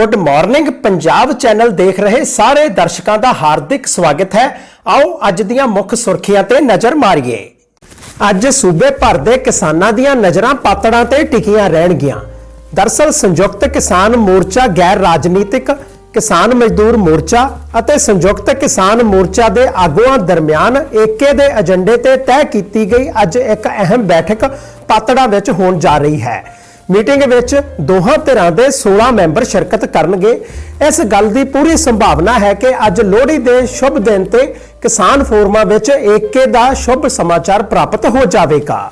Good morning Punjab channel ਦੇਖ ਰਹੇ ਸਾਰੇ ਦਰਸ਼ਕਾਂ ਦਾ ਹਾਰਦਿਕ ਸਵਾਗਤ ਹੈ। ਆਓ ਅੱਜ ਦੀਆਂ ਮੁੱਖ ਸੁਰਖੀਆਂ ਤੇ ਨਜ਼ਰ ਮਾਰੀਏ। ਅੱਜ ਸੂਬੇ ਭਰ ਦੇ ਕਿਸਾਨਾਂ ਦੀਆਂ ਨਜ਼ਰਾਂ ਪਾਤੜਾਂ ਤੇ ਟਿਕੀਆਂ ਰਹਿਣਗੀਆਂ। ਦਰਸਲ ਸੰਯੁਕਤ ਕਿਸਾਨ ਮੋਰਚਾ ਗੈਰ ਰਾਜਨੀਤਿਕ, ਕਿਸਾਨ ਮਜ਼ਦੂਰ ਮੋਰਚਾ ਅਤੇ ਸੰਯੁਕਤ ਕਿਸਾਨ ਮੋਰਚਾ ਦੇ ਆਗੂਆਂ ਦਰਮਿਆਨ ਏਕੇ ਦੇ ਏਜੰਡੇ ਤੇ ਤੈਅ ਕੀਤੀ ਗਈ ਅੱਜ ਇੱਕ ਅਹਿਮ ਬੈਠਕ ਪਾਤੜਾਂ ਵਿੱਚ ਹੋਣ ਜਾ ਰਹੀ ਹੈ। ਮੀਟਿੰਗ ਵਿੱਚ ਦੋਹਾਂ ਧਿਰਾਂ ਦੇ 16 ਮੈਂਬਰ ਸ਼ਿਰਕਤ ਕਰਨਗੇ। ਇਸ ਗੱਲ ਦੀ ਪੂਰੀ ਸੰਭਾਵਨਾ ਹੈ ਕਿ ਅੱਜ ਲੋਹੜੀ ਦੇ ਸ਼ੁਭ ਦਿਨ ਤੇ ਕਿਸਾਨ ਫੋਰਮਾਂ ਵਿੱਚ ਏਕੇ ਦਾ ਸ਼ੁਭ ਸਮਾਚਾਰ ਪ੍ਰਾਪਤ ਹੋ ਜਾਵੇਗਾ।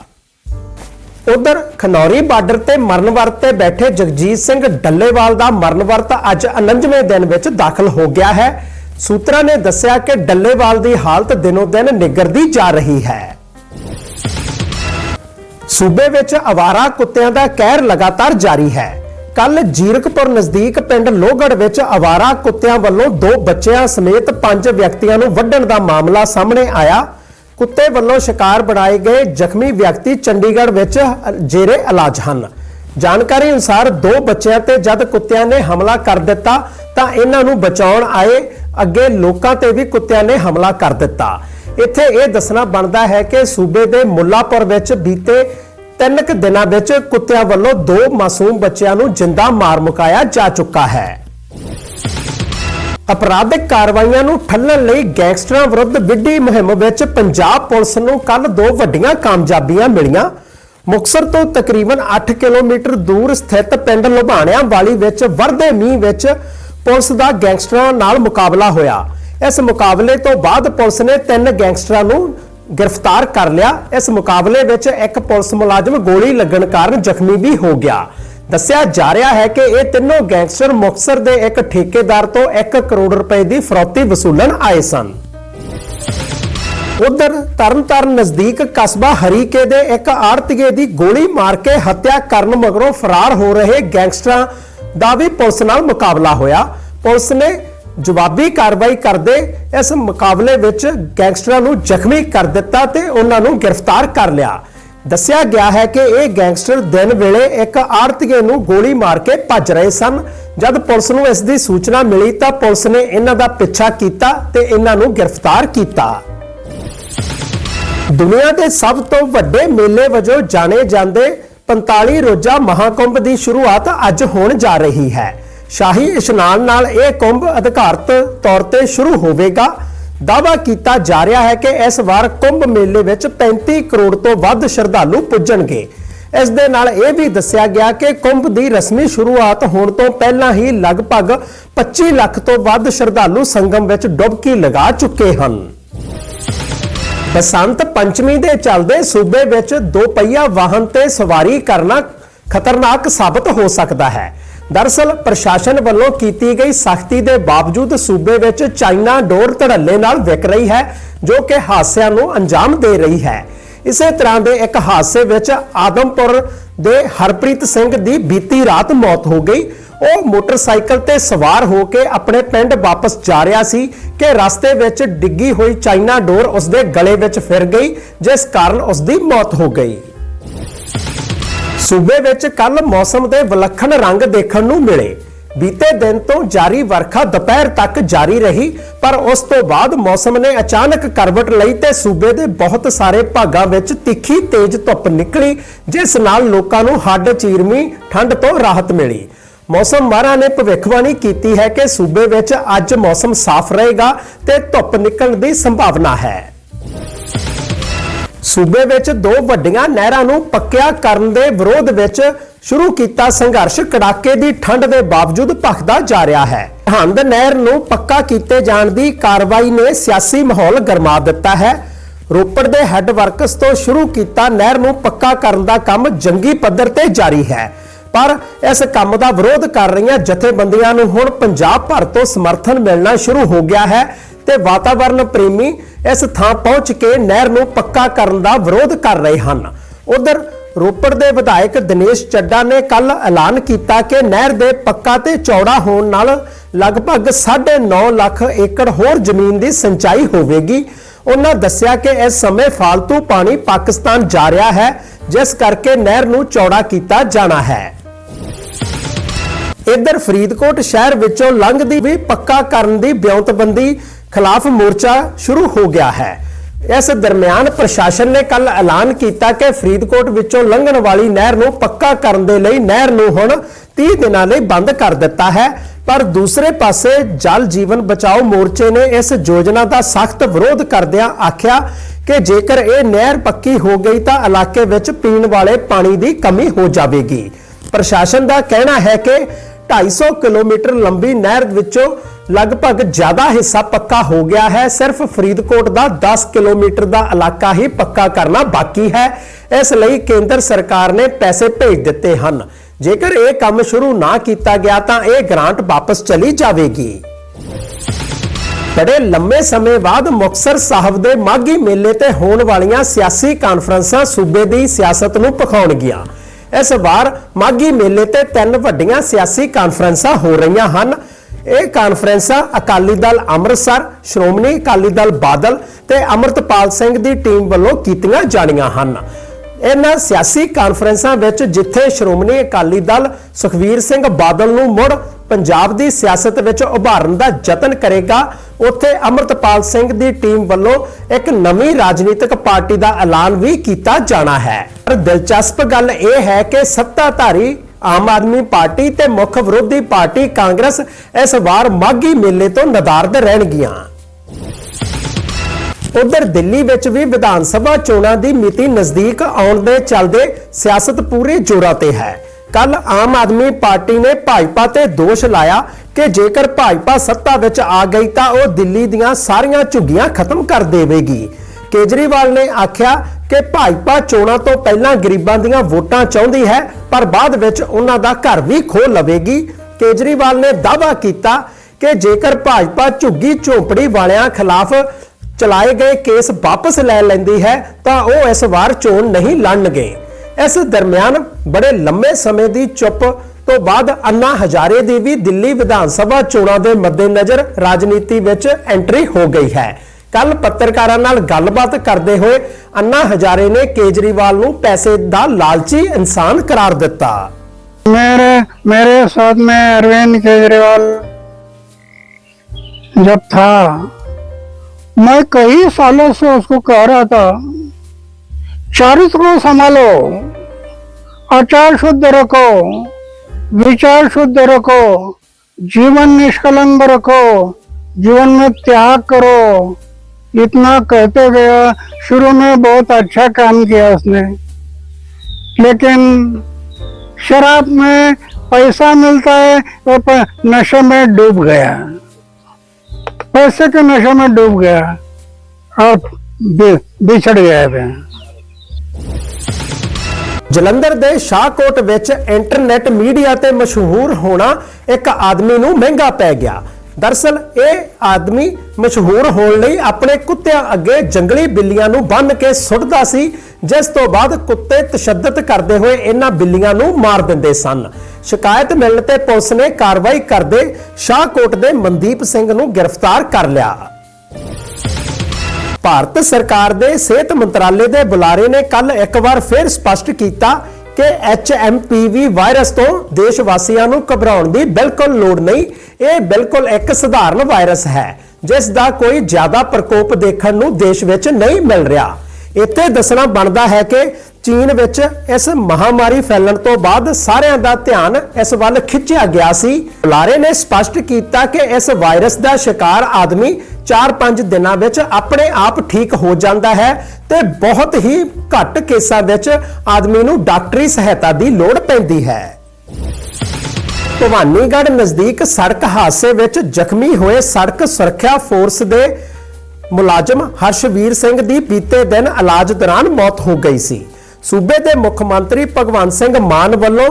ਉਧਰ ਖਨੌਰੀ ਬਾਰਡਰ ਤੇ ਮਰਨ ਵਰਤ ਤੇ ਬੈਠੇ ਜਗਜੀਤ ਸਿੰਘ ਡੱਲੇਵਾਲ ਦਾ ਮਰਨ ਵਰਤ ਅੱਜ 49ਵੇਂ ਦਿਨ ਵਿੱਚ ਦਾਖਲ ਹੋ ਗਿਆ ਹੈ। ਸੂਤਰਾਂ ਨੇ ਦੱਸਿਆ ਕਿ ਡੱਲੇਵਾਲ ਦੀ ਹਾਲਤ ਦਿਨੋ ਦਿਨ ਨਿਗਰਦੀ ਜਾ ਰਹੀ ਹੈ। ਸੂਬੇ ਵਿੱਚ ਅਵਾਰਾ ਕੁੱਤਿਆਂ ਦਾ ਕਹਿਰ ਲਗਾਤਾਰ ਜਾਰੀ ਹੈ। ਕੱਲ ਜੀਰਕਪੁਰ ਨਜ਼ਦੀਕ ਪਿੰਡ ਲੋਹਗੜ ਵਿੱਚ ਅਵਾਰਾ ਕੁੱਤਿਆਂ ਵੱਲੋਂ ਦੋ ਬੱਚਿਆਂ ਸਮੇਤ ਪੰਜ ਵਿਅਕਤੀਆਂ ਨੂੰ ਵੱਢਣ ਦਾ ਮਾਮਲਾ ਸਾਹਮਣੇ ਆਇਆ। ਕੁੱਤੇ ਵੱਲੋਂ ਸ਼ਿਕਾਰ ਬਣਾਏ ਗਏ ਜ਼ਖਮੀ ਵਿਅਕਤੀ ਚੰਡੀਗੜ੍ਹ ਵਿੱਚ ਜੇਰੇ ਇਲਾਜ ਹਨ। ਜਾਣਕਾਰੀ ਅਨੁਸਾਰ ਦੋ ਬੱਚਿਆਂ ਤੇ ਜਦ ਕੁੱਤਿਆਂ ਨੇ ਹਮਲਾ ਕਰ ਦਿੱਤਾ ਤਾਂ ਇਹਨਾਂ ਨੂੰ ਬਚਾਉਣ ਆਏ। ਅੱਗੇ ਲੋਕਾਂ ਤੇ ਵੀ ਕੁੱਤਿਆਂ ਨੇ ਹਮਲਾ ਕਰ ਦਿੱਤਾ। ਇੱਥੇ ਇਹ ਦੱਸਣਾ ਬਣਦਾ ਹੈ ਕਿ ਸੂਬੇ ਦੇ ਮੁੱਲਾਪੁਰ ਵਿੱਚ ਬੀਤੇ ਤਿੰਨ ਕੁ ਦਿਨਾਂ ਵਿੱਚ ਕੁੱਤਿਆਂ ਵੱਲੋਂ ਦੋ ਮਾਸੂਮ ਬੱਚਿਆਂ ਨੂੰ ਜਿੰਦਾ ਮਾਰ ਮੁਕਾਇਆ ਜਾ ਚੁੱਕਾ ਹੈ। ਅਪਰਾਧਿਕ ਕਾਰਵਾਈਆਂ ਨੂੰ ਠੱਲਣ ਲਈ ਗੈਂਗਸਟਰਾਂ ਵਿਰੁੱਧ ਵਿੱਢੀ ਮੁਹਿੰਮ ਵਿੱਚ ਪੰਜਾਬ ਪੁਲਿਸ ਨੂੰ ਕੱਲ ਦੋ ਵੱਡੀਆਂ ਕਾਮਯਾਬੀਆਂ ਮਿਲੀਆਂ। ਮੁਕਸਰ ਤੋਂ ਤਕਰੀਬਨ 8 ਕਿਲੋਮੀਟਰ ਦੂਰ ਸਥਿਤ ਪਿੰਡ ਲੁਬਾਣਿਆਂ ਵਾਲੀ ਵਿੱਚ ਵਰਦੇ ਮੀਂਹ ਵਿੱਚ ਪੁਲਿਸ ਦਾ ਗੈਂਗਸਟਰਾਂ ਨਾਲ ਮੁਕਾਬਲਾ ਹੋਇਆ। ਇਸ ਮੁਕਾਬਲੇ ਤੋਂ ਬਾਅਦ ਪੁਲਿਸ ਨੇ ਤਿੰਨ ਗੈਂਗਸਟਰਾਂ ਨੂੰ ਗ੍ਰਿਫਤਾਰ ਕਰ ਲਿਆ। ਇਸ ਮੁਕਾਬਲੇ ਵਿੱਚ ਇੱਕ ਪੁਲਿਸ ਮੁਲਾਜ਼ਮ ਗੋਲੀ ਲੱਗਣ ਕਾਰਨ ਜ਼ਖਮੀ ਵੀ ਹੋ ਗਿਆ। ਦੱਸਿਆ ਜਾ ਰਿਹਾ ਹੈ ਕਿ ਇਹ ਤਿੰਨੋਂ ਗੈਂਗਸਟਰ ਮੁਕਸਰ ਦੇ ਇੱਕ ਠੇਕੇਦਾਰ ਤੋਂ 1 ਕਰੋੜ ਰੁਪਏ ਦੀ ਫਰੌਤੀ ਵਸੂਲਣ ਆਏ ਸਨ। ਉਧਰ ਤਰਨਤਾਰਨ ਨਜ਼ਦੀਕ ਕਸਬਾ ਹਰੀਕੇ ਦੇ ਇੱਕ ਆੜਤੀਏ ਦੀ ਗੋਲੀ ਮਾਰ ਕੇ ਹੱਤਿਆ ਕਰਨ ਮਗਰੋਂ ਫਰਾਰ ਹੋ ਰਹੇ ਗੈਂਗਸਟਰਾਂ ਦਾ ਵੀ ਪੁਲਿਸ ਨਾਲ ਮੁਕਾਬਲਾ ਹੋਇਆ। ਪੁਲਿਸ ਨੇ ਜਵਾਬੀ ਕਾਰਵਾਈ ਕਰਦੇ ਇਸ ਮੁਕਾਬਲੇ ਵਿੱਚ ਗੈਂਗਸਟਰਾਂ ਨੂੰ ਜ਼ਖਮੀ ਕਰ ਦਿੱਤਾ ਤੇ ਉਹਨਾਂ ਨੂੰ ਗ੍ਰਿਫਤਾਰ ਕਰ ਲਿਆ। ਦੱਸਿਆ ਗਿਆ ਹੈ ਕਿ ਇਹ ਗੈਂਗਸਟਰ ਦਿਨ ਵੇਲੇ ਇੱਕ ਆੜਤੀਏ ਨੂੰ ਗੋਲੀ ਮਾਰ ਕੇ ਭੱਜ ਰਹੇ ਸਨ। ਜਦ ਪੁਲਿਸ ਨੂੰ ਇਸ ਦੀ ਸੂਚਨਾ ਮਿਲੀ ਤਾਂ ਪੁਲਿਸ ਨੇ ਇਹਨਾਂ ਦਾ ਪਿੱਛਾ ਕੀਤਾ ਤੇ ਇਹਨਾਂ ਨੂੰ ਗ੍ਰਿਫਤਾਰ ਕੀਤਾ। ਦੁਨੀਆ ਦੇ ਸਭ ਤੋਂ ਵੱਡੇ ਮੇਲੇ ਵਜੋਂ ਜਾਣੇ ਜਾਂਦੇ 45 ਰੋਜ਼ਾ ਮਹਾਕੁੰਭ ਦੀ ਸ਼ੁਰੂਆਤ ਅੱਜ ਹੋਣ ਜਾ ਰਹੀ ਹੈ। ਸ਼ਾਹੀ ਇਸ਼ਨਾਨ ਨਾਲ ਇਹ ਕੁੰਭ ਅਧਿਕਾਰਤ ਤੌਰ ਤੇ ਸ਼ੁਰੂ ਹੋਵੇਗਾ। ਦਾਅਵਾ ਕੀਤਾ ਜਾ ਰਿਹਾ ਹੈ ਕਿ ਇਸ ਵਾਰ ਕੁੰਭ ਮੇਲੇ ਵਿੱਚ 35 ਕਰੋੜ ਤੋਂ ਵੱਧ ਸ਼ਰਧਾਲੂ ਪੁੱਜਣਗੇ। ਇਸ ਦੇ ਨਾਲ ਇਹ ਵੀ ਦੱਸਿਆ ਗਿਆ ਕਿ ਕੁੰਭ ਦੀ ਰਸਮੀ ਸ਼ੁਰੂਆਤ ਹੋਣ ਤੋਂ ਪਹਿਲਾਂ ਹੀ ਲਗਭਗ 25 ਲੱਖ ਤੋਂ ਵੱਧ ਸ਼ਰਧਾਲੂ ਸੰਗਮ ਵਿੱਚ ਡੁਬਕੀ ਲਗਾ ਚੁੱਕੇ ਹਨ। ਬਸੰਤ ਪੰਚਮੀ ਦੇ ਚੱਲਦੇ ਸੂਬੇ ਵਿੱਚ ਦੋ ਪਹੀਆ ਵਾਹਨ ਤੇ ਸਵਾਰੀ ਕਰਨਾ ਖਤਰਨਾਕ ਸਾਬਤ ਹੋ ਸਕਦਾ ਹੈ। ਦਰਸਲ ਪ੍ਰਸ਼ਾਸਨ ਵੱਲੋਂ ਕੀਤੀ ਗਈ ਸਖਤੀ ਦੇ ਬਾਵਜੂਦ ਸੂਬੇ ਵਿੱਚ ਚਾਈਨਾ ਡੋਰ ਧੜੱਲੇ ਨਾਲ ਵਿਕ ਰਹੀ ਹੈ, ਜੋ ਕਿ ਹਾਦਸਿਆਂ ਨੂੰ ਅੰਜਾਮ ਦੇ ਰਹੀ ਹੈ। ਇਸੇ ਤਰ੍ਹਾਂ ਦੇ ਇੱਕ ਹਾਦਸੇ ਵਿੱਚ ਆਦਮਪੁਰ ਦੇ ਹਰਪ੍ਰੀਤ ਸਿੰਘ ਦੀ ਬੀਤੀ ਰਾਤ ਮੌਤ ਹੋ ਗਈ। ਉਹ ਮੋਟਰਸਾਈਕਲ ਤੇ ਸਵਾਰ ਹੋ ਕੇ ਆਪਣੇ ਪਿੰਡ ਵਾਪਸ ਜਾ ਰਿਹਾ ਸੀ ਕਿ ਰਸਤੇ ਵਿੱਚ ਡਿੱਗੀ ਹੋਈ ਚਾਈਨਾ ਡੋਰ ਉਸਦੇ ਗਲੇ ਵਿੱਚ ਫਿਰ ਗਈ, ਜਿਸ ਕਾਰਨ ਉਸ ਦੀ ਮੌਤ ਹੋ ਗਈ। ਸੂਬੇ ਵਿੱਚ ਕੱਲ ਮੌਸਮ ਦੇ ਵਿਲੱਖਣ ਰੰਗ ਦੇਖਣ ਨੂੰ ਮਿਲੇ। ਬੀਤੇ ਦਿਨ ਤੋਂ ਜਾਰੀ ਵਰਖਾ ਦੁਪਹਿਰ ਤੱਕ ਜਾਰੀ ਰਹੀ, ਪਰ ਉਸ ਤੋਂ ਬਾਅਦ ਮੌਸਮ ਨੇ ਅਚਾਨਕ ਕਰਵਟ ਲਈ ਤੇ ਸੂਬੇ ਦੇ ਬਹੁਤ ਸਾਰੇ ਭਾਗਾਂ ਵਿੱਚ ਤਿੱਖੀ ਤੇਜ਼ ਧੁੱਪ ਨਿਕਲੀ, ਜਿਸ ਨਾਲ ਲੋਕਾਂ ਨੂੰ ਹੱਡ ਚੀਰਮੀ ਠੰਡ ਤੋਂ ਰਾਹਤ ਮਿਲੀ। ਮੌਸਮ ਮਾਹਰਾਂ ਨੇ ਭਵਿੱਖਬਾਣੀ ਕੀਤੀ ਹੈ ਕਿ ਸੂਬੇ ਵਿੱਚ ਅੱਜ ਮੌਸਮ ਸਾਫ਼ ਰਹੇਗਾ ਤੇ ਧੁੱਪ ਨਿਕਲਣ ਦੀ ਸੰਭਾਵਨਾ ਹੈ। ਸੂਬੇ ਵਿੱਚ ਦੋ ਵੱਡੀਆਂ ਨਹਿਰਾਂ ਨੂੰ ਪੱਕਿਆ ਕਰਨ ਦੇ ਵਿਰੋਧ ਵਿੱਚ ਸ਼ੁਰੂ ਕੀਤਾ ਸੰਘਰਸ਼। ਕੜਾਕੇ ਦੀ ਠੰਡ ਦੇ ਬਾਵਜੂਦ ਭਖਦਾ ਜਾ ਰਿਹਾ ਹੈ। ਹੰਦ ਨਹਿਰ ਨੂੰ ਪੱਕਾ ਕੀਤੇ ਜਾਣ ਦੀ ਕਾਰਵਾਈ ਨੇ ਸਿਆਸੀ ਮਾਹੌਲ ਗਰਮਾ ਦਿੱਤਾ ਹੈ। ਰੋਪੜ ਦੇ ਹੈੱਡ ਵਰਕਸ ਤੋਂ ਸ਼ੁਰੂ ਕੀਤਾ ਨਹਿਰ ਨੂੰ ਪੱਕਾ ਕਰਨ ਦਾ ਕੰਮ ਜੰਗੀ ਪੱਧਰ ਤੇ ਜਾਰੀ ਹੈ। ਪਰ ਇਸ ਕੰਮ ਦਾ ਵਿਰੋਧ ਕਰ ਰਹੀਆਂ ਜਥੇਬੰਦੀਆਂ ਨੂੰ ਹੁਣ ਪੰਜਾਬ ਭਰ ਤੋਂ ਸਮਰਥਨ ਮਿਲਣਾ ਸ਼ੁਰੂ ਹੋ ਗਿਆ ਹੈ ਤੇ ਵਾਤਾਵਰਣ ਪ੍ਰੇਮੀ ਇਸ ਥਾਂ ਪਹੁੰਚ ਕੇ ਨਹਿਰ ਨੂੰ ਪੱਕਾ ਕਰਨ ਦਾ ਵਿਰੋਧ ਕਰ ਰਹੇ ਹਨ। ਉਧਰ ਰੋਪੜ ਦੇ ਵਿਧਾਇਕ ਦਿਨੇਸ਼ ਚੱਡਾ ਨੇ ਕੱਲ ਐਲਾਨ ਕੀਤਾ ਕਿ ਨਹਿਰ ਦੇ ਪੱਕਾ ਤੇ ਚੌੜਾ ਹੋਣ ਨਾਲ ਲਗਭਗ 9.5 ਲੱਖ ਏਕੜ ਹੋਰ ਜ਼ਮੀਨ ਦੀ ਸਿੰਚਾਈ ਹੋਵੇਗੀ। ਉਹਨਾਂ ਦੱਸਿਆ ਕਿ ਇਸ ਸਮੇਂ ਫालतू ਪਾਣੀ ਪਾਕਿਸਤਾਨ ਜਾ ਰਿਹਾ ਹੈ, ਜਿਸ ਕਰਕੇ ਨਹਿਰ ਨੂੰ ਚੌੜਾ ਕੀਤਾ ਜਾਣਾ ਹੈ। ਇੱਧਰ ਫਰੀਦਕੋਟ ਸ਼ਹਿਰ ਵਿੱਚੋਂ ਲੰਘਦੀ ਵੀ ਪੱਕਾ ਕਰਨ ਦੀ ਬਿਉਂਤਬੰਦੀ ਖਿਲਾਫ ਮੋਰਚਾ ਸ਼ੁਰੂ ਹੋ ਗਿਆ ਹੈ। ਇਸ ਦਰਮਿਆਨ ਪ੍ਰਸ਼ਾਸਨ ਨੇ ਕੱਲ ਐਲਾਨ ਕੀਤਾ ਕਿ ਫਰੀਦਕੋਟ ਵਿੱਚੋਂ ਲੰਘਣ ਵਾਲੀ ਨਹਿਰ ਨੂੰ ਪੱਕਾ ਕਰਨ ਦੇ ਲਈ ਨਹਿਰ ਨੂੰ ਹੁਣ 30 ਦਿਨਾਂ ਲਈ ਬੰਦ ਕਰ ਦਿੱਤਾ ਹੈ। ਪਰ ਦੂਸਰੇ ਪਾਸੇ ਜਲ ਜੀਵਨ ਬਚਾਓ ਮੋਰਚੇ ਨੇ ਇਸ ਯੋਜਨਾ ਦਾ ਸਖਤ ਵਿਰੋਧ ਕਰਦਿਆਂ ਆਖਿਆ ਕਿ ਜੇਕਰ ਇਹ ਨਹਿਰ ਪੱਕੀ ਹੋ ਗਈ ਤਾਂ ਇਲਾਕੇ ਵਿੱਚ ਪੀਣ ਵਾਲੇ ਪਾਣੀ ਦੀ ਕਮੀ ਹੋ ਜਾਵੇਗੀ। ਪ੍ਰਸ਼ਾਸਨ ਦਾ ਕਹਿਣਾ ਹੈ ਕਿ 250 ਕਿਲੋਮੀਟਰ ਲੰਬੀ ਨਹਿਰ ਵਿੱਚੋਂ ਲਗਭਗ ਜ਼ਿਆਦਾ ਹਿੱਸਾ ਪੱਕਾ ਹੋ ਗਿਆ ਹੈ। ਸਿਰਫ ਫਰੀਦਕੋਟ ਦਾ 10 ਕਿਲੋਮੀਟਰ ਦਾ ਇਲਾਕਾ ਹੀ ਪੱਕਾ ਕਰਨਾ ਬਾਕੀ ਹੈ। ਇਸ ਲਈ ਕੇਂਦਰ ਸਰਕਾਰ ਨੇ ਪੈਸੇ ਭੇਜ ਦਿੱਤੇ ਹਨ। ਜੇਕਰ ਇਹ ਕੰਮ ਸ਼ੁਰੂ ਨਾ ਕੀਤਾ ਗਿਆ ਤਾਂ ਇਹ ਗ੍ਰਾਂਟ ਵਾਪਸ ਚਲੀ ਜਾਵੇਗੀ। ਬੜੇ ਲੰਮੇ ਸਮੇਂ ਬਾਅਦ ਮੁਕਤਸਰ ਸਾਹਿਬ ਦੇ ਮਾਘੀ ਮੇਲੇ ਤੇ ਹੋਣ ਵਾਲੀਆਂ ਸਿਆਸੀ ਕਾਨਫਰੰਸਾਂ ਸੂਬੇ ਦੀ ਸਿਆਸਤ ਨੂੰ ਪਖਾਉਣਗੀਆਂ ਇਸ ਵਾਰ ਮਾਘੀ ਮੇਲੇ ਤੇ ਤਿੰਨ ਵੱਡੀਆਂ ਸਿਆਸੀ ਕਾਨਫਰੰਸਾਂ ਹੋ ਰਹੀਆਂ ਹਨ। ਇਹ ਕਾਨਫਰੰਸਾਂ ਅਕਾਲੀ ਦਲ ਅੰਮ੍ਰਿਤਸਰ, ਸ਼੍ਰੋਮਣੀ ਅਕਾਲੀ ਦਲ ਬਾਦਲ ਤੇ ਅਮਰਤਪਾਲ ਸਿੰਘ ਦੀ ਟੀਮ ਵੱਲੋਂ ਕੀਤੀਆਂ ਜਾਣੀਆਂ ਹਨ। ਇਹਨਾਂ ਸਿਆਸੀ ਕਾਨਫਰੰਸਾਂ ਵਿੱਚ ਜਿੱਥੇ ਸ਼੍ਰੋਮਣੀ ਅਕਾਲੀ ਦਲ ਸੁਖਵੀਰ ਸਿੰਘ ਬਾਦਲ ਨੂੰ ਮੁੜ ਪੰਜਾਬ ਦੀ ਸਿਆਸਤ ਵਿੱਚ ਉਭਾਰਨ ਦਾ ਯਤਨ ਕਰੇਗਾ, ਉੱਥੇ ਅਮਰਤਪਾਲ ਸਿੰਘ ਦੀ ਟੀਮ ਵੱਲੋਂ ਇੱਕ ਨਵੀਂ ਰਾਜਨੀਤਿਕ ਪਾਰਟੀ ਦਾ ਐਲਾਨ ਵੀ ਕੀਤਾ ਜਾਣਾ ਹੈ। ਪਰ ਦਿਲਚਸਪ ਗੱਲ ਇਹ ਹੈ ਕਿ ਸੱਤਾਧਾਰੀ ਆਮ ਆਦਮੀ ਪਾਰਟੀ ਤੇ ਮੁੱਖ ਵਿਰੋਧੀ ਪਾਰਟੀ ਕਾਂਗਰਸ ਇਸ ਵਾਰ ਮਾਘੀ ਮੇਲੇ ਤੋਂ ਨਦਾਰਦ ਰਹਿਣਗੀਆਂ। ਉਧਰ ਦਿੱਲੀ ਵਿੱਚ ਵੀ ਵਿਧਾਨ ਸਭਾ ਚੋਣਾਂ ਦੀ ਮਿਤੀ ਨਜ਼ਦੀਕ ਆਉਣ ਦੇ ਚੱਲਦੇ ਸਿਆਸਤ ਪੂਰੇ ਜ਼ੋਰਾਂ ਤੇ ਹੈ। ਕੱਲ ਆਮ ਆਦਮੀ ਪਾਰਟੀ ਨੇ ਭਾਜਪਾ ਤੇ ਦੋਸ਼ ਲਾਇਆ ਕਿ ਜੇਕਰ ਭਾਜਪਾ ਸੱਤਾ ਵਿੱਚ ਆ ਗਈ ਤਾਂ ਉਹ ਦਿੱਲੀ ਦੀਆਂ ਸਾਰੀਆਂ ਝੁੱਗੀਆਂ ਖਤਮ ਕਰ ਦੇਵੇਗੀ। ਕੇਜਰੀਵਾਲ ਨੇ ਆਖਿਆ ਕਿ ਭਾਜਪਾ ਚੋਣਾਂ ਤੋਂ ਪਹਿਲਾਂ ਗਰੀਬਾਂ ਦੀਆਂ ਵੋਟਾਂ ਚਾਹੁੰਦੀ ਹੈ, ਪਰ ਬਾਅਦ ਵਿੱਚ ਉਹਨਾਂ ਦਾ ਘਰ ਵੀ ਖੋਹ ਲਵੇਗੀ। ਕੇਜਰੀਵਾਲ ਨੇ ਦਾਅਵਾ ਕੀਤਾ ਕਿ ਜੇਕਰ ਭਾਜਪਾ ਝੁੱਗੀ ਝੋਪੜੀ ਵਾਲਿਆਂ ਖਿਲਾਫ ਚਲਾਏ ਗਏ ਕੇਸ ਵਾਪਸ ਲੈ ਲੈਂਦੀ ਹੈ, ਤਾਂ ਉਹ ਇਸ ਵਾਰ ਚੋਣ ਨਹੀਂ ਲੜਨਗੇ। ਇਸ ਦਰਮਿਆਨ ਬੜੇ ਲੰਮੇ ਸਮੇਂ ਦੀ ਚੁੱਪ ਤੋਂ ਬਾਅਦ ਅੰਨਾ ਹਜ਼ਾਰੇ ਦੀ ਵੀ ਦਿੱਲੀ ਵਿਧਾਨ ਸਭਾ ਚੋਣਾਂ ਦੇ ਮੱਦੇਨਜ਼ਰ ਰਾਜਨੀਤੀ ਵਿੱਚ ਐਂਟਰੀ ਹੋ ਗਈ ਹੈ। ਕੱਲ ਪੱਤਰਕਾਰਾਂ ਨਾਲ ਗੱਲਬਾਤ ਕਰਦੇ ਹੋਏ ਅੰਨਾ ਹਜ਼ਾਰੇ ਨੇ ਕੇਜਰੀਵਾਲ ਨੂੰ ਪੈਸੇ ਦਾ ਲਾਲਚੀ ਇਨਸਾਨ ਕਰਾਰ ਦਿੱਤਾ मेरे मेरे साथ में अरविंद केजरीवाल जब था मैं कई सालों से उसको कह रहा था चरित्र को संभालो आचार शुद्ध रखो विचार शुद्ध रखो जीवन निष्कलंक रखो जीवन में त्याग करो इतना कहते गया शुरू में बहुत अच्छा काम किया उसने लेकिन शराब में पैसा मिलता है वो प- नशे में डूब गया पैसे के नशे में डूब गया और बि- बिछड़ गया फिर ਜਲੰਧਰ ਦੇ ਸ਼ਾਹਕੋਟ ਵਿੱਚ ਇੰਟਰਨੈਟ ਮੀਡੀਆ ਤੇ ਮਸ਼ਹੂਰ ਹੋਣਾ ਇੱਕ ਆਦਮੀ ਨੂੰ ਮਹਿੰਗਾ ਪੈ ਗਿਆ ਦਰਸਲ ਇਹ ਆਦਮੀ ਮਸ਼ਹੂਰ ਹੋਣ ਲਈ ਆਪਣੇ ਕੁੱਤਿਆਂ ਅੱਗੇ ਜੰਗਲੀ ਬਿੱਲੀਆਂ ਨੂੰ ਬੰਨ ਕੇ ਸੁੱਟਦਾ ਸੀ, ਜਿਸ ਤੋਂ ਬਾਅਦ ਕੁੱਤੇ ਤਸ਼ੱਦਦ ਕਰਦੇ ਹੋਏ ਇਹਨਾਂ ਬਿੱਲੀਆਂ ਨੂੰ ਮਾਰ ਦਿੰਦੇ ਸਨ। ਸ਼ਿਕਾਇਤ ਮਿਲਣ ਤੇ ਪੁਲਿਸ ਨੇ ਕਾਰਵਾਈ ਕਰਦੇ ਸ਼ਾਹਕੋਟ ਦੇ ਮਨਦੀਪ ਸਿੰਘ ਨੂੰ ਗ੍ਰਿਫਤਾਰ ਕਰ ਲਿਆ। ਭਾਰਤ ਸਰਕਾਰ ਦੇ ਸਿਹਤ ਮੰਤਰਾਲੇ ਦੇ ਬੁਲਾਰੇ ਨੇ ਕੱਲ ਇੱਕ ਵਾਰ ਫਿਰ ਸਪਸ਼ਟ ਕੀਤਾ ਕਿ ਐਚਐਮਪੀਵੀ ਵਾਇਰਸ ਤੋਂ ਦੇਸ਼ ਵਾਸੀਆਂ ਨੂੰ ਘਬਰਾਉਣ ਦੀ ਬਿਲਕੁਲ ਲੋੜ ਨਹੀਂ। ਇਹ ਬਿਲਕੁਲ ਇੱਕ ਸਧਾਰਨ ਵਾਇਰਸ ਹੈ। ਜਿਸ ਦਾ ਕੋਈ ਜ਼ਿਆਦਾ ਪ੍ਰਕੋਪ ਦੇਖਣ ਨੂੰ ਦੇਸ਼ ਵਿੱਚ ਨਹੀਂ ਮਿਲ ਰਿਹਾ। ਇੱਥੇ ਦੱਸਣਾ ਬਣਦਾ ਹੈ ਕਿ ਚੀਨ ਵਿੱਚ ਇਸ ਮਹਾਮਾਰੀ ਫੈਲਣ ਤੋਂ ਬਾਅਦ ਸਾਰਿਆਂ ਦਾ ਧਿਆਨ ਇਸ ਵੱਲ ਖਿੱਚਿਆ ਗਿਆ ਸੀ। ਬੁਲਾਰੇ ਨੇ ਸਪਸ਼ਟ ਕੀਤਾ ਕਿ ਇਸ ਵਾਇਰਸ ਦਾ ਸ਼ਿਕਾਰ ਆਦਮੀ 4-5 ਦਿਨਾਂ ਵਿੱਚ ਆਪਣੇ ਆਪ ਠੀਕ ਹੋ ਜਾਂਦਾ ਹੈ ਤੇ ਬਹੁਤ ਹੀ ਘੱਟ ਕੇਸਾਂ ਵਿੱਚ ਆਦਮੀ ਨੂੰ ਡਾਕਟਰੀ ਸਹਾਇਤਾ ਦੀ ਲੋੜ ਪੈਂਦੀ ਹੈ। ਭਵਾਨੀਗੜ੍ਹ ਨਜ਼ਦੀਕ ਸੜਕ ਹਾਦਸੇ ਵਿੱਚ ਜ਼ਖਮੀ ਹੋਏ ਸੜਕ ਸੁਰੱਖਿਆ ਫੋਰਸ ਦੇ ਮੁਲਾਜ਼ਮ ਹਰਸ਼ਵੀਰ ਸਿੰਘ ਦੀ ਬੀਤੇ ਦਿਨ ਇਲਾਜ ਦੌਰਾਨ ਮੌਤ ਹੋ ਗਈ ਸੀ। ਸੂਬੇ ਦੇ ਮੁੱਖ ਮੰਤਰੀ ਭਗਵੰਤ ਸਿੰਘ ਮਾਨ ਵੱਲੋਂ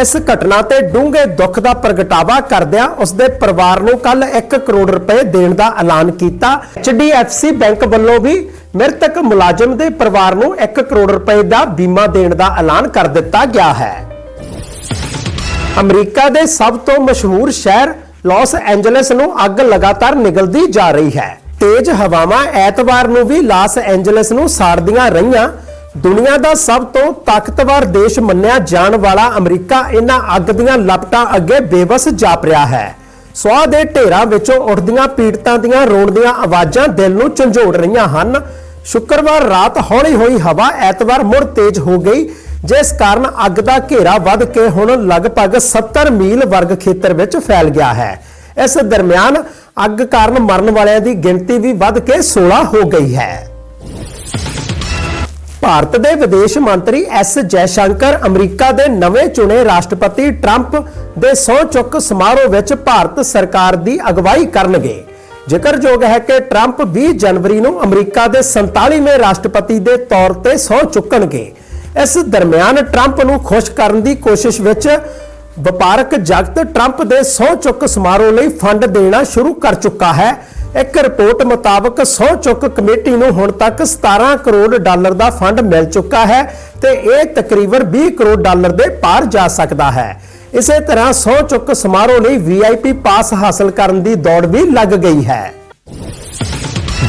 ਇਸ ਘਟਨਾ ਤੇ ਡੂੰਘੇ ਦੁੱਖ ਦਾ ਪ੍ਰਗਟਾਵਾ ਕਰਦਿਆਂ ਉਸ ਦੇ ਪਰਿਵਾਰ ਨੂੰ ਕੱਲ 1 ਕਰੋੜ ਰੁਪਏ ਦੇਣ ਦਾ ਐਲਾਨ ਕੀਤਾ। HDFC ਬੈਂਕ ਵੱਲੋਂ ਵੀ ਮ੍ਰਿਤਕ ਮੁਲਾਜ਼ਮ ਦੇ ਪਰਿਵਾਰ ਨੂੰ 1 ਕਰੋੜ ਰੁਪਏ ਦਾ ਬੀਮਾ ਦੇਣ ਦਾ ਐਲਾਨ ਕਰ ਦਿੱਤਾ ਗਿਆ ਹੈ। ਅਮਰੀਕਾ ਦੇ ਸਭ ਤੋਂ ਮਸ਼ਹੂਰ ਸ਼ਹਿਰ ਲਾਸ ਐਂਜਲਸ ਨੂੰ ਅੱਗ ਲਗਾਤਾਰ ਨਿਗਲਦੀ ਜਾ ਰਹੀ ਹੈ। ਤੇਜ਼ ਹਵਾਵਾਂ ਐਤਵਾਰ ਨੂੰ ਵੀ ਲਾਸ ਐਂਜਲਸ ਨੂੰ ਸਾੜਦੀਆਂ ਰਹੀਆਂ। ਦੁਨੀਆ ਦਾ ਸਭ ਤੋਂ ਤਾਕਤਵਰ ਦੇਸ਼ ਮੰਨਿਆ ਜਾਣ ਵਾਲਾ ਅਮਰੀਕਾ ਇਹਨਾਂ ਅੱਗ ਦੀਆਂ ਲਪਟਾਂ ਅੱਗੇ ਬੇਬਸ ਜਾਪ ਰਿਹਾ ਹੈ। ਸਵਾਹ ਦੇ ਢੇਰਾਂ ਵਿੱਚੋਂ ਉੱਠਦੀਆਂ ਪੀੜਤਾਂ ਦੀਆਂ ਰੋਣ ਦੀਆਂ ਆਵਾਜ਼ਾਂ ਦਿਲ ਨੂੰ ਝੰਜੋੜ ਰਹੀਆਂ ਹਨ। ਸ਼ੁੱਕਰਵਾਰ ਰਾਤ ਹੌਲੀ ਹੋਈ ਹਵਾ ਐਤਵਾਰ ਮੁੜ ਤੇਜ਼ ਹੋ ਗਈ। ਜਿਸ ਕਾਰਨ ਅੱਗ ਦਾ ਘੇਰਾ ਵੱਧ ਕੇ ਹੁਣ ਲਗਭਗ 70 ਮੀਲ ਵਰਗ ਖੇਤਰ ਵਿੱਚ ਫੈਲ ਗਿਆ ਹੈ। ਇਸ ਦਰਮਿਆਨ ਅੱਗ ਕਾਰਨ ਮਰਨ ਵਾਲਿਆਂ ਦੀ ਗਿਣਤੀ ਵੀ ਵੱਧ ਕੇ 16 ਹੋ ਗਈ ਹੈ। ਭਾਰਤ ਦੇ ਵਿਦੇਸ਼ ਮੰਤਰੀ ਐਸ ਜੈਸ਼ੰਕਰ ਅਮਰੀਕਾ ਦੇ ਨਵੇਂ ਚੁਣੇ ਰਾਸ਼ਟਰਪਤੀ ਟਰੰਪ ਦੇ ਸਹੁੰ ਚੁੱਕ ਸਮਾਰੋਹ ਵਿੱਚ ਭਾਰਤ ਸਰਕਾਰ ਦੀ ਅਗਵਾਈ ਕਰਨਗੇ। ਜ਼ਿਕਰਯੋਗ ਹੈ ਕਿ ਟਰੰਪ 20 ਜਨਵਰੀ ਨੂੰ ਅਮਰੀਕਾ ਦੇ 47ਵੇਂ ਰਾਸ਼ਟਰਪਤੀ ਦੇ ਤੌਰ ਤੇ ਸਹੁੰ ਚੁੱਕਣਗੇ ਇਸ ਦਰਮਿਆਨ ਟਰੰਪ ਨੂੰ ਖੁਸ਼ ਕਰਨ ਦੀ ਕੋਸ਼ਿਸ਼ ਵਿੱਚ ਵਪਾਰਕ ਜਗਤ ਟਰੰਪ ਦੇ ਸਹੁੰ ਚੁੱਕ ਸਮਾਰੋਹ ਲਈ ਫੰਡ ਦੇਣਾ ਸ਼ੁਰੂ ਕਰ ਚੁੱਕਾ ਹੈ। ਇੱਕ ਰਿਪੋਰਟ ਮੁਤਾਬਕ ਸਹੁੰ ਚੁੱਕ ਕਮੇਟੀ ਨੂੰ ਹੁਣ ਤੱਕ 17 ਕਰੋੜ ਡਾਲਰ ਦਾ ਫੰਡ ਮਿਲ ਚੁੱਕਾ ਹੈ ਤੇ ਇਹ ਤਕਰੀਬਨ 20 ਕਰੋੜ ਡਾਲਰ ਦੇ ਪਾਰ ਜਾ ਸਕਦਾ ਹੈ। ਇਸੇ ਤਰ੍ਹਾਂ ਸਹੁੰ ਚੁੱਕ ਸਮਾਰੋਹ ਲਈ ਵੀਆਈਪੀ ਪਾਸ ਹਾਸਲ ਕਰਨ ਦੀ ਦੌੜ ਵੀ ਲੱਗ ਗਈ ਹੈ।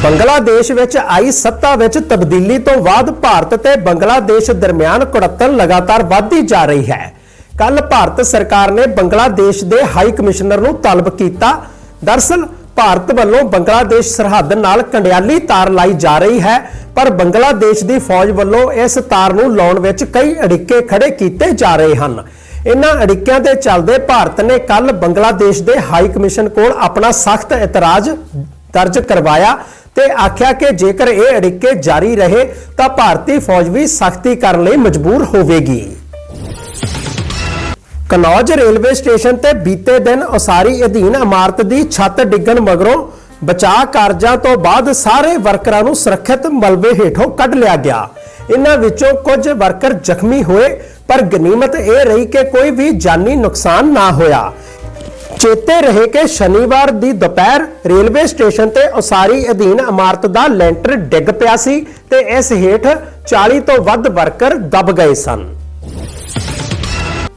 ਬੰਗਲਾਦੇਸ਼ ਵਿੱਚ ਆਈ ਸੱਤਾ ਵਿੱਚ ਤਬਦੀਲੀ ਤੋਂ ਬਾਅਦ ਭਾਰਤ ਤੇ ਬੰਗਲਾਦੇਸ਼ ਦਰਮਿਆਨ ਕੁੜੱਤਣ ਲਗਾਤਾਰ ਵਧਦੀ ਜਾ ਰਹੀ ਹੈ। ਕੱਲ ਭਾਰਤ ਸਰਕਾਰ ਨੇ ਬੰਗਲਾਦੇਸ਼ ਦੇ ਹਾਈ ਕਮਿਸ਼ਨਰ ਨੂੰ ਤਲਬ ਕੀਤਾ। ਦਰਸਲ, ਭਾਰਤ ਵੱਲੋਂ ਬੰਗਲਾਦੇਸ਼ ਸਰਹੱਦ ਨਾਲ ਕੰਡਿਆਲੀ ਤਾਰ ਲਾਈ ਜਾ ਰਹੀ ਹੈ, ਪਰ ਬੰਗਲਾਦੇਸ਼ ਦੀ ਫੌਜ ਵੱਲੋਂ ਇਸ ਤਾਰ ਨੂੰ ਲਾਉਣ ਵਿੱਚ ਕਈ ਅੜਿੱਕੇ ਖੜੇ ਕੀਤੇ ਜਾ ਰਹੇ ਹਨ। ਇਨ੍ਹਾਂ ਅੜਿੱਕਿਆਂ ਦੇ ਚੱਲਦੇ ਭਾਰਤ ਨੇ ਕੱਲ ਬੰਗਲਾਦੇਸ਼ ਦੇ ਹਾਈ ਕਮਿਸ਼ਨ ਕੋਲ ਆਪਣਾ ਸਖਤ ਇਤਰਾਜ਼ ਦਰਜ ਕਰਵਾਇਆ ਤੇ ਆਖਿਆ ਕਿ ਜੇਕਰ ਇਹ ਅੜਿੱਕੇ ਜਾਰੀ ਰਹੇ ਤਾਂ ਭਾਰਤੀ ਫੌਜ ਵੀ ਸਖਤੀ ਕਰਨ ਲਈ ਮਜਬੂਰ ਹੋਵੇਗੀ। ਕਨੌਜ ਰੇਲਵੇ ਸਟੇਸ਼ਨ ਤੇ ਬੀਤੇ ਦਿਨ ਉਸਾਰੀ ਅਧੀਨ ਇਮਾਰਤ ਦੀ ਛੱਤ ਡਿੱਗਣ ਮਗਰੋਂ ਬਚਾਅ ਕਾਰਜਾਂ ਤੋਂ ਬਾਅਦ ਸਾਰੇ ਵਰਕਰਾਂ ਨੂੰ ਸੁਰੱਖਿਅਤ ਮਲਬੇ ਹੇਠੋਂ ਕੱਢ ਲਿਆ ਗਿਆ। ਇਨ੍ਹਾਂ ਵਿੱਚੋਂ ਕੁਝ ਵਰਕਰ ਜ਼ਖਮੀ ਹੋਏ, ਪਰ ਗਨੀਮਤ ਇਹ ਰਹੀ ਕਿ ਕੋਈ ਵੀ ਜਾਨੀ ਨੁਕਸਾਨ ਨਾ ਹੋਇਆ। ਚੇਤੇ ਰਹੇ ਕਿ ਸ਼ਨੀਵਾਰ ਦੀ ਦੁਪਹਿਰ ਰੇਲਵੇ ਸਟੇਸ਼ਨ ਤੇ ਉਸਾਰੀ ਅਧੀਨ ਇਮਾਰਤ ਦਾ ਲੈਂਟਰ ਡਿੱਗ ਪਿਆ ਸੀ ਤੇ ਇਸ ਹੇਠ 40 ਤੋਂ ਵੱਧ ਵਰਕਰ ਦਬ ਗਏ ਸਨ।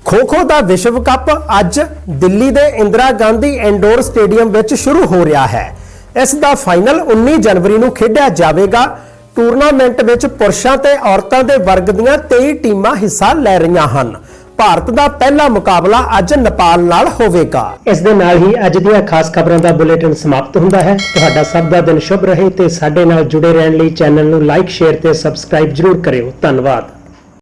ਖੋ-ਖੋ ਦਾ ਵਿਸ਼ਵ ਕੱਪ ਅੱਜ ਦਿੱਲੀ ਦੇ ਇੰਦਰਾ ਗਾਂਧੀ ਇੰਡੋਰ ਸਟੇਡੀਅਮ ਵਿੱਚ ਸ਼ੁਰੂ ਹੋ ਰਿਹਾ ਹੈ। ਇਸ ਦਾ ਫਾਈਨਲ 19 ਜਨਵਰੀ ਨੂੰ ਖੇਡਿਆ ਜਾਵੇਗਾ। ਟੂਰਨਾਮੈਂਟ ਵਿੱਚ ਪੁਰਸ਼ਾਂ ਤੇ ਔਰਤਾਂ ਦੇ ਵਰਗ ਦੀਆਂ 23 ਟੀਮਾਂ ਹਿੱਸਾ ਲੈ ਰਹੀਆਂ ਹਨ। ਭਾਰਤ ਦਾ ਪਹਿਲਾ ਮੁਕਾਬਲਾ ਅੱਜ ਨੇਪਾਲ ਨਾਲ ਹੋਵੇਗਾ। ਇਸ ਦੇ ਨਾਲ ਹੀ ਅੱਜ ਦੀਆਂ ਖਾਸ ਖਬਰਾਂ ਦਾ ਬੁਲੇਟਿਨ ਸਮਾਪਤ ਹੁੰਦਾ ਹੈ। ਤੁਹਾਡਾ ਸਭ ਦਾ ਦਿਨ ਸ਼ੁਭ ਰਹੇ ਤੇ ਸਾਡੇ ਨਾਲ ਜੁੜੇ ਰਹਿਣ ਲਈ ਚੈਨਲ ਨੂੰ ਲਾਈਕ, ਸ਼ੇਅਰ ਤੇ ਸਬਸਕ੍ਰਾਈਬ ਜਰੂਰ ਕਰਿਓ। ਧੰਨਵਾਦ।